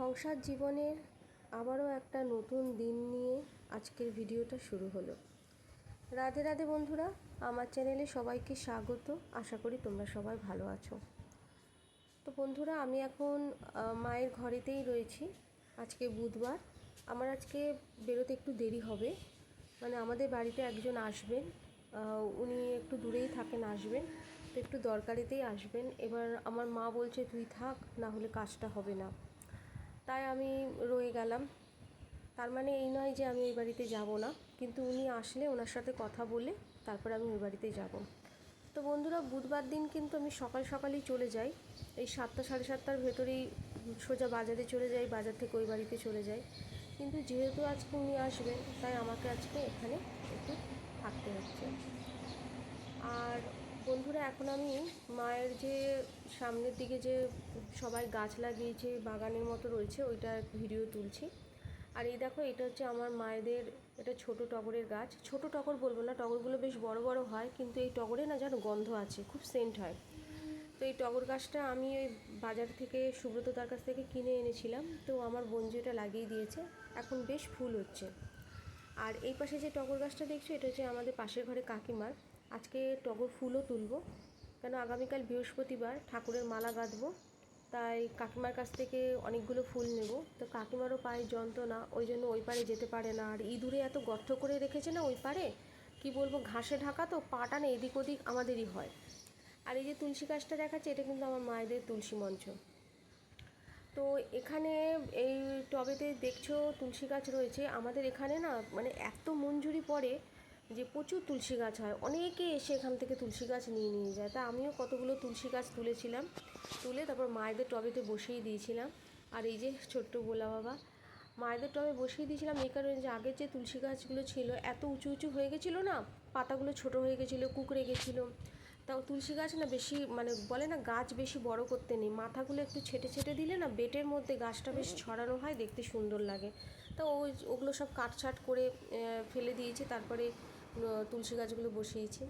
সংসার জীবনের আবারও একটা নতুন দিন নিয়ে আজকের ভিডিওটা শুরু হলো। রাধে রাধে বন্ধুরা, আমার চ্যানেলে সবাইকে স্বাগত। আশা করি তোমরা সবাই ভালো আছো। তো বন্ধুরা, আমি এখন মায়ের ঘরেতেই রয়েছি। আজকে বুধবার। আমার আজকে বেরোতে একটু দেরি হবে। মানে আমাদের বাড়িতে একজন আসবেন। উনি একটু দূরেই থাকেন, আসবেন। তো একটু দরকারিতেই আসবেন। এবার আমার মা বলছে, তুই থাক, না হলে কাজটা হবে না। তাই আমি রয়ে গেলাম। তার মানে এই নয় যে আমি ওই বাড়িতে যাব না, কিন্তু উনি আসলে ওনার সাথে কথা বলে তারপর আমি ওই বাড়িতে যাব। তো বন্ধুরা, বুধবার দিন কিন্তু আমি সকাল সকালেই চলে যাই। এই সাতটা সাড়ে সাতটার ভেতরেই সোজা বাজারে চলে যাই, বাজার থেকে ওই বাড়িতে চলে যাই। কিন্তু যেহেতু আজকে উনি আসবেন, তাই আমাকে আজকে এখানে একটু থাকতে হচ্ছে। আর বন্ধুরা, এখন আমি মায়ের যে সামনের দিকে যে সবাই গাছ লাগিয়েছে, বাগানের মতো রয়েছে ওইটার ভিডিও তুলছি। আর এই দেখো, এটা হচ্ছে আমার মায়েদের, এটা ছোট টগরের গাছ। ছোট টগর বলব না, টগরগুলো বেশ বড় বড় হয়, কিন্তু এই টগরে না যেন গন্ধ আছে, খুব সেন্ট হয়। তো এই টগর গাছটা আমি ওই বাজার থেকে, সুব্রত তার কাছ থেকে কিনে এনেছিলাম। তো আমার বঞ্জু এটা লাগিয়ে দিয়েছে, এখন বেশ ফুল হচ্ছে। আর এই পাশে যে টগর গাছটা দেখছ, এটা হচ্ছে আমাদের পাশের ঘরে কাকিমার। আজকে টগর ফুলও তুলব। কেন আগামীকাল বৃহস্পতিবার ঠাকুরের মালা গাঁথবো তাই কাকিমার কাছ থেকে অনেকগুলো ফুল নেব। তো কাকিমারও পায়ে যন্ত্রণা, ওই জন্য ওই পারে যেতে পারে না। আর ইঁদুরে এত গর্ত করে রেখেছে না ওই পারে? কি বলব, ঘাসে ঢাকা তো, পাটা না এদিক ওদিক আমাদেরই হয়। আর এই যে তুলসী গাছটা দেখাচ্ছে, এটা কিন্তু আমার মায়েদের তুলসী মঞ্চ। তো এখানে এই টবেতে দেখছ তুলসী গাছ রয়েছে। আমাদের এখানে না মানে এত মঞ্জুরি পড়ে যে প্রচুর তুলসী গাছ হয়। অনেকে এসে এখান থেকে তুলসী গাছ নিয়ে নিয়ে যায়। তা আমিও কতগুলো তুলসী গাছ তুলেছিলাম। তুলে তারপর মায়েদের টবেতে বসিয়ে দিয়েছিলাম। আর এই যে ছোট্ট গোলা বাবা, মায়েদের টবে বসিয়ে দিয়েছিলাম এই কারণে যে আগের যে তুলসী গাছগুলো ছিল, এত উঁচু উঁচু হয়ে গেছিল না? পাতাগুলো ছোট হয়ে গেছিল, কুকড়ে গেছিল। তাও তুলসী গাছ না বেশি মানে বলে না গাছ বেশি বড় করতে নেই। মাথাগুলো একটু ছেটে ছেটে দিলে না বেটের মধ্যে গাছটা বেশ ছড়ানো হয়, দেখতে সুন্দর লাগে। তো ওই, ওগুলো সব কাটছাট করে ফেলে দিয়েছে। তারপরে তুলসী গাছগুলো বসিয়েছি।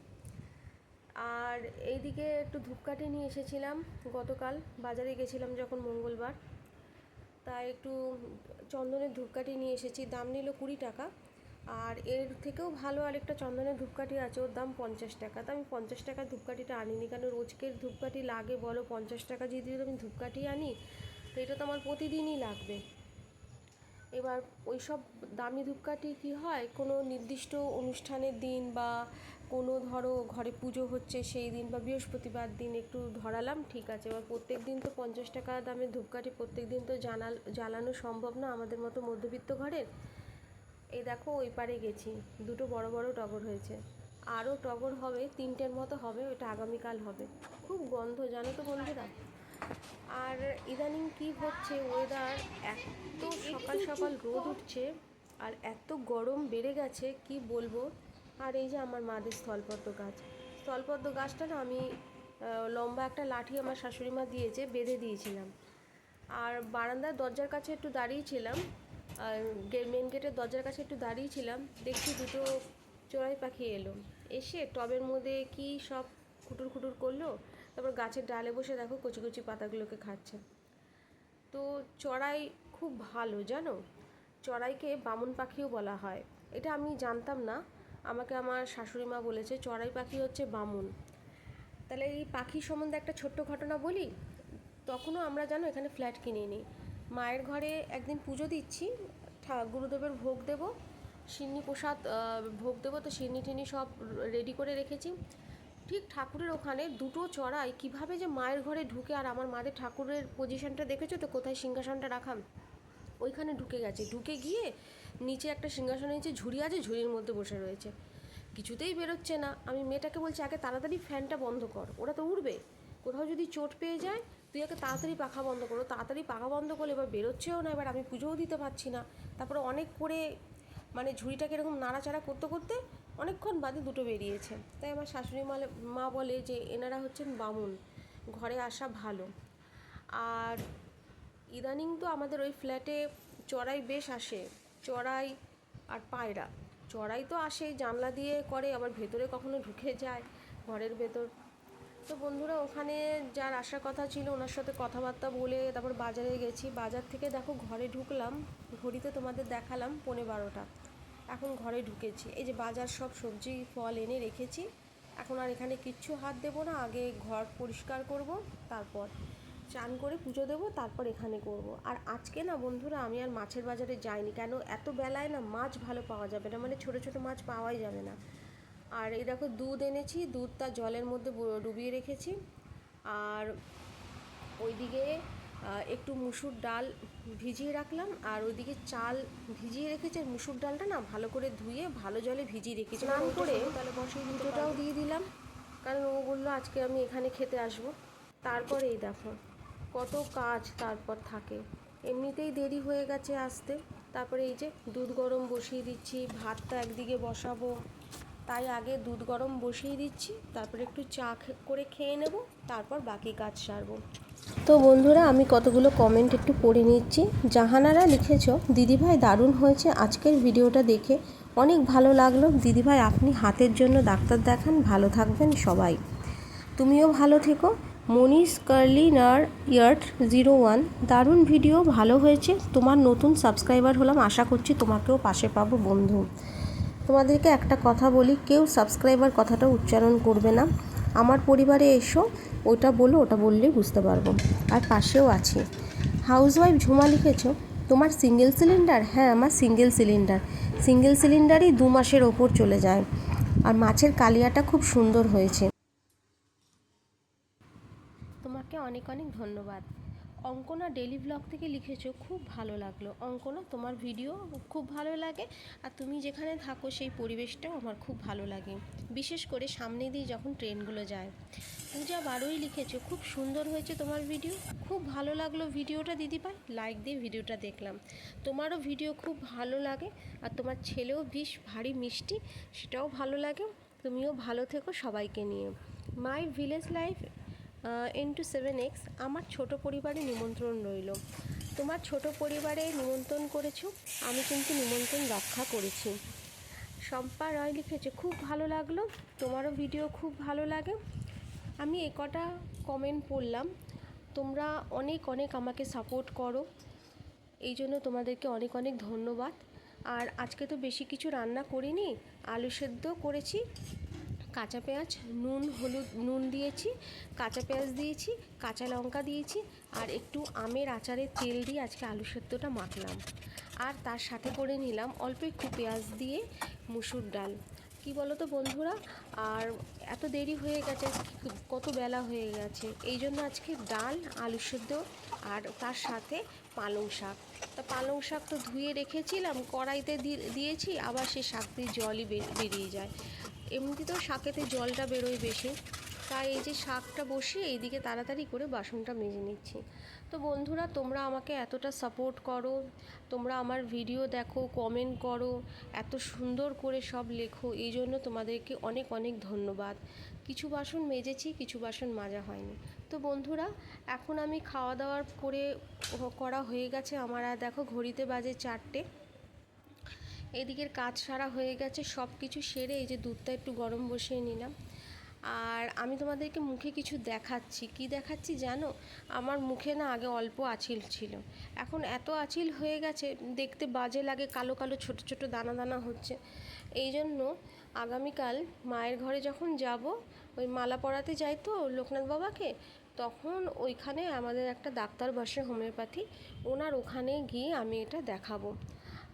আর এইদিকে একটু ধূপকাঠি নিয়ে এসেছিলাম গতকাল। বাজারে গেছিলাম যখন মঙ্গলবার। তাই একটু চন্দনের ধূপকাঠি নিয়ে এসেছি। দাম নিল কুড়ি টাকা। আর এর থেকেও ভালো আরেকটা চন্দনের ধূপকাঠি আছে। ওর দাম পঞ্চাশ টাকা। তো আমি পঞ্চাশ টাকার ধূপকাঠিটা আনিনি। কারণ রোজকের ধূপকাঠি লাগে বলো, পঞ্চাশ টাকা যদি আমি ধূপকাঠি আনি, তো এটা তো আমার প্রতিদিনই লাগবে। এবার ওই সব দামি ধূপকাঠি কী হয়? কোনো নির্দিষ্ট অনুষ্ঠানের দিন বা কোনো ধরো ঘরে পুজো হচ্ছে সেই দিন বা বৃহস্পতিবার দিন একটু ধরালাম, ঠিক আছে। এবার প্রত্যেক দিন তো পঞ্চাশ টাকা দামের ধূপকাঠি প্রত্যেক দিন তো জানাল, জ্বালানো সম্ভব না আমাদের মতো মধ্যবিত্ত ঘরের। এই দেখো ওই পারে গেছি, দুটো বড় বড় টগর হয়েছে। আরও টগর হবে, তিনটের মতো হবে, ওটা আগামীকাল হবে। খুব গন্ধ, জানো তো বন্ধুরা? আর ইদানিং কি হচ্ছে ওয়েদার এত সকাল সকাল রোদ উঠছে আর এত গরম বেড়ে গেছে, কি বলব? আর এই যে আমার মাদের স্থলপদ্ম গাছ। স্থলপদ্ম গাছটা না আমি লম্বা একটা লাঠি আমার শাশুড়ি মা দিয়েছে, বেঁধে দিয়েছিলাম। আর বারান্দার দরজার কাছে একটু দাঁড়িয়েছিলাম আর মেন গেটের দরজার কাছে একটু দাঁড়িয়েছিলাম দেখছি দুটো চড়াই পাখি এলো। এসে টবের মধ্যে কি সব খুটুর খুটুর করল? তারপর গাছের ডালে বসে দেখো কচি কচি পাতাগুলোকে খাচ্ছে। তো চড়াই খুব ভালো, জানো? চড়াইকে বামন পাখিও বলা হয়। এটা আমি জানতাম না। আমাকে আমার শাশুড়ি মা বলেছে, চড়াই পাখি হচ্ছে বামুন। তাহলে এই পাখি সম্বন্ধে একটা ছোট্ট ঘটনা বলি? তখনও আমরা, জানো, এখানে ফ্ল্যাট কিনে নিই মায়ের ঘরে একদিন পুজো দিচ্ছি গুরুদেবের ভোগ দেব, সিন্নি প্রসাদ ভোগ দেবো, তো সিন্নি টিনি সব রেডি করে রেখেছি। ঠিক ঠাকুরের ওখানে দুটো চড়াই, কীভাবে যে মায়ের ঘরে ঢুকে আর আমার মাদের ঠাকুরের পজিশনটা দেখেছ তো? কোথায় সিংহাসনটা রাখা ওইখানে ঢুকে গেছে। ঢুকে গিয়ে নিচে একটা সিংহাসনের নিচে ঝুড়ি আছে, ঝুড়ির মধ্যে বসে রয়েছে। কিছুতেই বেরোচ্ছে না। আমি মেয়েটাকে বলছি, আগে তাড়াতাড়ি ফ্যানটা বন্ধ কর, ওরা তো উড়বে। কোথাও যদি চোট পেয়ে যায়, তুই আগে তাড়াতাড়ি পাখা বন্ধ করো। তাড়াতাড়ি পাখা বন্ধ করলে এবার বেরোচ্ছেও না, এবার আমি পুজোও দিতে পারছি না। তারপরে অনেক করে মানে ঝুড়িটাকে এরকম নাড়াচাড়া করতে করতে অনেকক্ষণ বাদে দুটো বেরিয়েছে। তাই আমার শাশুড়ি মা মা বলে যে এনারা হচ্ছেন বামুন, ঘরে আসা ভালো। আর ইদানিং তো আমাদের ওই ফ্ল্যাটে চড়াই বেশ আসে, চড়াই আর পায়রা। চড়াই তো আসে, জানলা দিয়ে করে, আবার ভেতরে কখনো ঢুকে যায়, ঘরের ভেতর। তো বন্ধুরা, ওখানে যার আসার কথা ছিল, ওনার সাথে কথাবার্তা বলে তারপর বাজারে গেছি। বাজার থেকে দেখো, ঘরে ঢুকলাম, ঘড়িতে তোমাদের দেখালাম, পৌনে বারোটা। এখন ঘরে ঢুকেছি। এই যে বাজার সব সবজি, ফল এনে রেখেছি। এখন আর এখানে কিচ্ছু হাত দেবো না, আগে ঘর পরিষ্কার করব, তারপর চান করে পুজো দেবো, তারপর এখানে করব। আর আজকে না বন্ধুরা, আমি আর মাছের বাজারে যাইনি, কেন এত বেলায় না মাছ ভালো পাওয়া যাবে না মানে ছোট ছোট মাছ পাওয়াই যাবে না। আর এই দেখো দুধ এনেছি, দুধটা জলের মধ্যে ডুবিয়ে রেখেছি। আর ওইদিকে একটু মুসুর ডাল ভিজিয়ে রাখলাম আর ওইদিকে চাল ভিজিয়ে রেখেছি আর মুসুর ডালটা না ভালো করে ধুয়ে ভালো জলে ভিজিয়ে রেখেছি। স্নান করে তাহলে বসে দুটোটাও দিয়ে দিলাম। কারণ ও বলল আজকে আমি এখানে খেতে আসব। তারপরে এই দেখো কত কাজ তারপর থাকে। এমনিতেই দেরি হয়ে গেছে আসতে। তারপরে এই যে দুধ গরম বসিয়ে দিচ্ছি ভাতটা একদিকে বসাবো। তাই আগে দুধ গরম বসিয়ে দিচ্ছি তারপরে একটু চা করে খেয়ে নেব তারপর বাকি কাজ সারবো। তো বন্ধুরা, আমি কতগুলো কমেন্ট একটু পড়ে নিচ্ছি। জাহানারা লিখেছ, দিদিভাই দারুণ হয়েছে, আজকের ভিডিওটা দেখে অনেক ভালো লাগল। দিদিভাই, আপনি হাতের জন্য ডাক্তার দেখান, ভালো থাকবেন সবাই। তুমিও ভালো থেকো। মনীষ কার্লি নার ইয়ার্ট জিরো ওয়ান, দারুণ ভিডিও, ভালো হয়েছে। তোমার নতুন সাবস্ক্রাইবার হলাম, আশা করছি তোমাকেও পাশে পাবো, বন্ধু। তোমাদেরকে একটা কথা বলি, কেউ সাবস্ক্রাইবার কথাটা উচ্চারণ করবে না। আমার পরিবারে এসো, ওটা বলো, ওটা বললে বুঝতে পারব। আর পাশেও আছি। হাউসওয়াইফ ঝুমা লিখেছ, তোমার সিঙ্গেল সিলিন্ডার? হ্যাঁ আমার সিঙ্গেল সিলিন্ডার। সিঙ্গেল সিলিন্ডারই দু মাসের ওপর চলে যায়। আর মাছের কালিয়াটা খুব সুন্দর হয়েছে। তোমাকে অনেক অনেক ধন্যবাদ। অঙ্কনা ডেলি ব্লগ থেকে লিখেছো, খুব ভালো লাগল। অঙ্কনা, তোমার ভিডিও খুব ভালো লাগে আর তুমি যেখানে থাকো সেই পরিবেশটাও আমার খুব ভালো লাগে। বিশেষ করে সামনে দিয়ে যখন ট্রেনগুলো যায়। পূজা বারোই লিখেছো, খুব সুন্দর হয়েছে তোমার ভিডিও খুব ভালো লাগল ভিডিওটা, দিদিভাই। লাইক দিয়ে ভিডিওটা দেখলাম। তোমারও ভিডিও খুব ভালো লাগে আর তোমার ছেলেও বেশ ভারী মিষ্টি, সেটাও ভালো লাগে। তুমিও ভালো থেকো সবাইকে নিয়ে। My village life into seven x আমার ছোট পরিবারে নিমন্ত্রণ রইল। তোমার ছোট পরিবারে নিমন্ত্রণ করেছ, আমি কিন্তু নিমন্ত্রণ রক্ষা করেছি। শম্পা রয় লিখেছে, খুব ভালো লাগল, তোমারও ভিডিও খুব ভালো লাগে। আমি এ কটা কমেন্ট পড়লাম, তোমরা অনেক অনেক আমাকে সাপোর্ট করো, এই জন্য তোমাদেরকে অনেক অনেক ধন্যবাদ। আর আজকে তো বেশি কিছু রান্না করিনি, আলু সেদ্ধ করেছি কাঁচা পেঁয়াজ, নুন, হলুদ, নুন দিয়েছি, কাঁচা পেঁয়াজ দিয়েছি, কাঁচা লঙ্কা দিয়েছি, আর একটু আমের আচারের তেল দিয়ে আজকে আলু সেদ্ধটা মাখলাম। আর তার সাথে করে নিলাম অল্প একটু পেঁয়াজ দিয়ে মুসুর ডাল। কি বলো তো বন্ধুরা? আর এত দেরি হয়ে গেছে, কত বেলা হয়ে গেছে। এই জন্য আজকে ডাল, আলু সেদ্ধ আর তার সাথে পালং শাক। তা পালং শাক তো ধুয়ে রেখেছিলাম, কড়াইতে দিয়েছি, আবার সে শাক দিয়ে জলই বেরিয়ে যায়। এমনিতেও শাকেতে জলটা বেরোয় বেশি। তাই এই যে শাকটা বসিয়ে এইদিকে তাড়াতাড়ি করে বাসনটা মেজে নিচ্ছি। তো বন্ধুরা, তোমরা আমাকে এতটা সাপোর্ট করো, তোমরা আমার ভিডিও দেখো কমেন্ট করো, এত সুন্দর করে সব লেখো, এই জন্য তোমাদেরকে অনেক অনেক ধন্যবাদ। কিছু বাসন মেজেছি, কিছু বাসন মাজা হয়নি। তো বন্ধুরা, এখন আমি খাওয়া দাওয়ার করে করা হয়ে গেছে আমার। আর দেখো, ঘড়িতে বাজে চারটে। এদিকের কাজ সারা হয়ে গেছে সব কিছু সেরে এই যে দুধটা একটু গরম বসিয়ে নিলাম। আর আমি তোমাদেরকে মুখে কিছু দেখাচ্ছি। কি দেখাচ্ছি জানো? আমার মুখে না আগে অল্প আঁচিল ছিল। এখন এত আঁচিল হয়ে গেছে, দেখতে বাজে লাগে, কালো কালো, ছোট ছোট দানা দানা হচ্ছে। এই জন্য আগামীকাল মায়ের ঘরে যখন যাব, ওই মালা পরাতে যাই তো লোকনাথ বাবাকে, তখন ওইখানে আমাদের একটা ডাক্তার বসে হোমিওপ্যাথি, ওনার ওখানে গিয়ে আমি এটা দেখাবো।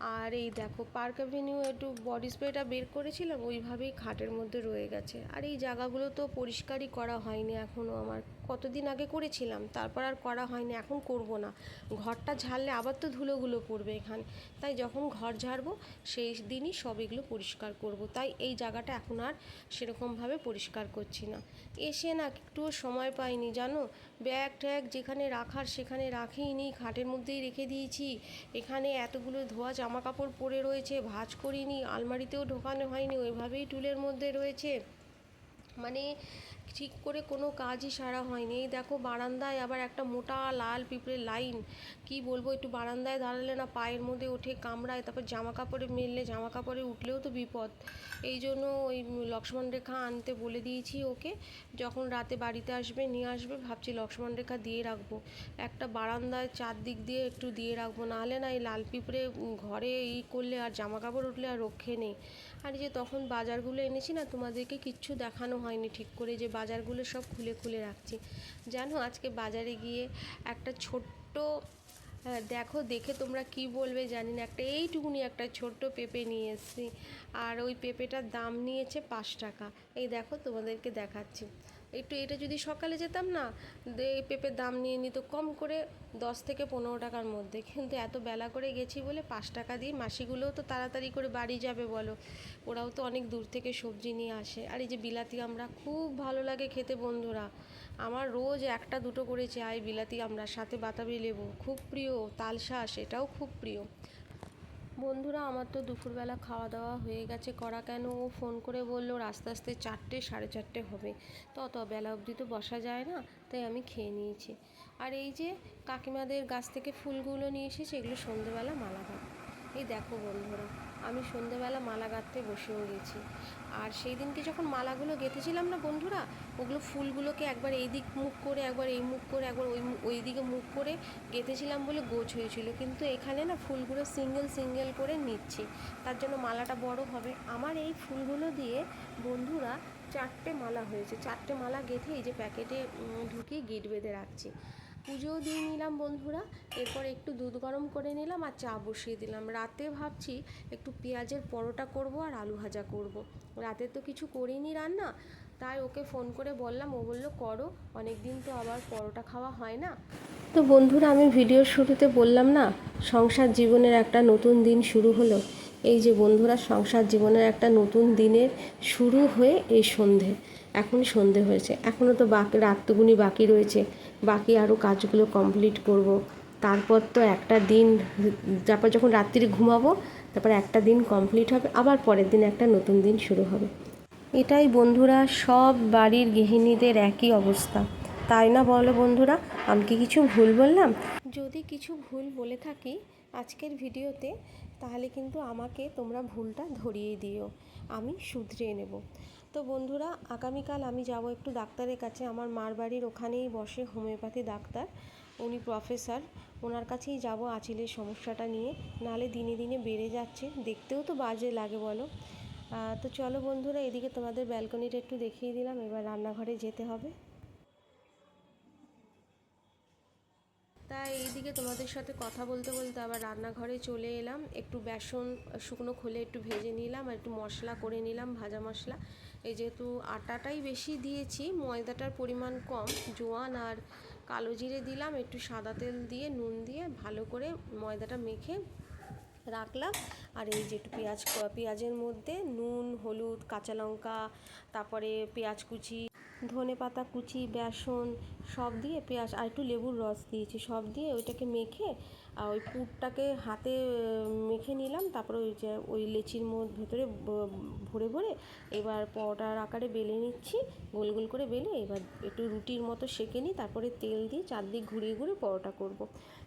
আর এই দেখো পার্ক অ্যাভিনিউ একটু বডি স্প্রেটা বের করেছিলাম, ওইভাবেই খাটের মধ্যে রয়ে গেছে। আর এই জায়গাগুলো তো পরিষ্কারই করা হয়নি এখনও আমার। কতদিন আগে করেছিলাম, তারপর আর করা হয়নি, এখন করব না। ঘরটা ঝাড়লে আবার তো ধুলোগুলো পড়বে এখানে। তাই যখন ঘর ঝাড়বো, সেই দিনই সব এগুলো পরিষ্কার করব। তাই এই জায়গাটা এখন আর সেরকমভাবে পরিষ্কার করছি না। এসে না একটুও সময় পাইনি, জানো? ব্যাগ ট্যাগ যেখানে রাখার সেখানে রাখিনি, খাটের মধ্যেই রেখে দিয়েছি। এখানে এতগুলো ধোয়া জামা কাপড় পরে রয়েছে, ভাজ করিনি, আলমারিতেও ঢোকানো হয়নি, ওইভাবেই টুলের মধ্যে রয়েছে। মানে ঠিক করে কোনো কাজই সারা হয়নি। এই দেখো বারান্দায় আবার একটা মোটা লাল পিঁপড়ের লাইন। কি বলব, একটু বারান্দায় দাঁড়ালে না পায়ের মধ্যে ওঠে কামড়ায়, তারপর জামা কাপড়ে মেললে জামা কাপড়ে উঠলেও তো বিপদ। এই জন্য ওই লক্ষ্মণ রেখা আনতে বলে দিয়েছি ওকে, যখন রাতে বাড়িতে আসবে, নিয়ে আসবে, ভাবছি লক্ষ্মণ রেখা দিয়ে রাখব। একটা বারান্দায় চারদিক দিয়ে একটু দিয়ে রাখব, নাহলে না এই লাল পিঁপড়ে ঘরে ই করলে আর জামা কাপড় উঠলে আর রক্ষে নেই। আর যে তখন বাজারগুলো এনেছি না, তোমাদেরকে কিচ্ছু দেখানো হয়নি ঠিক করে যে বাজারগুলো সব খুলে খুলে রাখছি। জানো আজকে বাজারে গিয়ে একটা ছোট্ট দেখো, দেখে তোমরা কি বলবে জানি না। একটা এইটুকুনি একটা ছোট্ট পেঁপে নিয়ে এসেছি। আর ওই পেঁপেটার দাম নিয়েছে পাঁচ টাকা। এই দেখো, তোমাদেরকে দেখাচ্ছি। একটু এটা যদি সকালে যেতাম না এই পেঁপের দাম নিয়ে নিত কম করে দশ থেকে পনেরো টাকার মধ্যে। কিন্তু এত বেলা করে গেছি বলে পাঁচ টাকা দিয়ে মাসিগুলোও তো তাড়াতাড়ি করে বাড়ি যাবে বলো। ওরাও তো অনেক দূর থেকে সবজি নিয়ে আসে। আর এই যে বিলাতি আমরা, খুব ভালো লাগে খেতে বন্ধুরা। আমার রোজ একটা দুটো করে চাই, বিলাতি আমরা সাথে বাতাবি লেবু, খুব প্রিয়। তালশাঁস এটাও খুব প্রিয়। বন্ধুরা, আমার তো দুপুরবেলা খাওয়া দাওয়া হয়ে গেছে করা কেন? ও ফোন করে বলল, আস্তে আস্তে চারটে, সাড়ে চারটে হবে। তো অত বেলা অবধি তো বসা যায় না, তাই আমি খেয়ে নিয়েছি। আর এই যে কাকিমাদের গাছ থেকে ফুলগুলো নিয়ে এসেছে, এগুলো সন্ধেবেলা মালা গাঁথ এই দেখো বন্ধুরা, আমি সন্ধেবেলা মালা গাঁথতে বসেও গেছি। আর সেই দিনকে যখন মালাগুলো গেঁথেছিলাম না বন্ধুরা, ওগুলো ফুলগুলোকে একবার এই দিক মুখ করে, একবার এই মুখ করে, একবার ওই ওই দিকে মুখ করে গেঁথেছিলাম বলে গোছ হয়েছিল। কিন্তু এখানে না ফুলগুলো সিঙ্গেল সিঙ্গেল করে নিচ্ছি, তার জন্য মালাটা বড় হবে। আমার এই ফুলগুলো দিয়ে বন্ধুরা চারটে মালা হয়েছে। চারটে মালা গেঁথে এই যে প্যাকেটে ঢুকিয়ে গিট বেঁধে রাখছি। পুজোও দিয়ে নিলাম বন্ধুরা। এরপর একটু দুধ গরম করে নিলাম আর চা বসিয়ে দিলাম। রাতে ভাবছি একটু পেঁয়াজের পরোটা করব আর আলু ভাজা করব। রাতে তো কিছু করিনি রান্না, তাই ওকে ফোন করে বললাম, ও বলল, করো অনেক দিন তো আবার পরোটা খাওয়া হয় না। তো বন্ধুরা, আমি ভিডিওর শুরুতে বললাম না, সংসার জীবনের একটা নতুন দিন শুরু হলো। এই যে বন্ধুরা, সংসার জীবনের একটা নতুন দিনের শুরু হয়ে এই সন্ধে। এখন সন্ধে হয়েছে। এখনও তো বাকি রাতটুকুনি বাকি রয়েছে। বাকি আরও কাজগুলো কমপ্লিট করব। তারপর তো একটা দিন, তারপর যখন রাত্রি ঘুমাবো, তারপর একটা দিন কমপ্লিট হবে। আবার পরের দিন একটা নতুন দিন শুরু হবে। এটাই বন্ধুরা, সব বাড়ির গৃহিণীদের একই অবস্থা। তাই না বলো বন্ধুরা? আমি কি কিছু ভুল বললাম? যদি কিছু ভুল বলে থাকি আজকের ভিডিওতে, তাহলে কিন্তু আমাকে তোমরা ভুলটা ধরিয়ে দিও। আমি শুধরিয়ে নেব। তো বন্ধুরা, আগামীকাল আমি যাব একটু ডাক্তারের কাছে। আমার মার বাড়ির ওখানেই বসে হোমিওপ্যাথি ডাক্তার। উনি প্রফেসর। ওনার কাছেই যাব আঁচিলের সমস্যাটা নিয়ে। নালে দিনে দিনে বেড়ে যাচ্ছে। দেখতেও তো বাজে লাগে, বলো। তো চলো বন্ধুরা, এদিকে তোমাদের ব্যালকনিটা একটু দেখিয়ে দিলাম। এবার রান্নাঘরে যেতে হবে। তাই এইদিকে তোমাদের সাথে কথা বলতে বলতে আবার রান্নাঘরে চলে এলাম। একটু বেসন, শুকনো খোলে একটু ভেজে নিলাম আর একটু মশলা করে নিলাম, ভাজা মশলা। এই যেহেতু আটাটাই বেশি দিয়েছি, ময়দাটার পরিমাণ কম, জোয়ান আর কালো জিরে দিলাম, একটু সাদা তেল দিয়ে, নুন দিয়ে ভালো করে ময়দাটা মেখে রাখলাম। আর এই যে একটু পেঁয়াজ পেঁয়াজের মধ্যে নুন, হলুদ, কাঁচা লঙ্কা, তারপরে পেঁয়াজ কুচি, ধনে পাতা কুচি, বেসন সব দিয়ে পেঁয়াজ, আর একটু লেবুর রস দিয়েছি, সব দিয়ে ওইটাকে মেখে ওই পুরটাকে হাতে মেখে নিলাম, তারপরে ওই যে, ওই লেচির মধ্যে ভেতরে ভরে ভরে এবার পরোটার আকারে বেলে নিচ্ছি, গোল গোল করে বেলে এবার একটু রুটির মতো সেঁকে নিই, তারপরে তেল দিয়ে চারদিক ঘুরিয়ে ঘুরিয়ে পরোটা করব।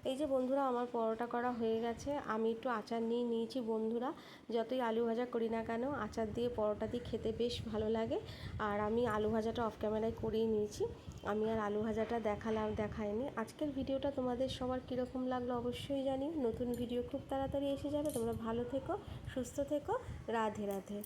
এই যে বন্ধুরা, আমার পরোটা করা হয়ে গেছে, আমি একটু আচার নিয়ে নিয়েছি বন্ধুরা, যতই আলু ভাজা করি না কেন, আচার দিয়ে পরোটা দিয়ে খেতে বেশ ভালো লাগে, আর আমি আলু ভাজাটা অফ ক্যামেরায় করেই নিয়েছি আমি আর আলু ভাজাটা দেখালাম দেখায়নি আজকের ভিডিওটা তোমাদের সবার কীরকম লাগল অবশ্যই জানি নতুন ভিডিও খুব তাড়াতাড়ি এসে যাবে। তোমরা ভালো থেকো, সুস্থ থেকো। রাধে রাধে।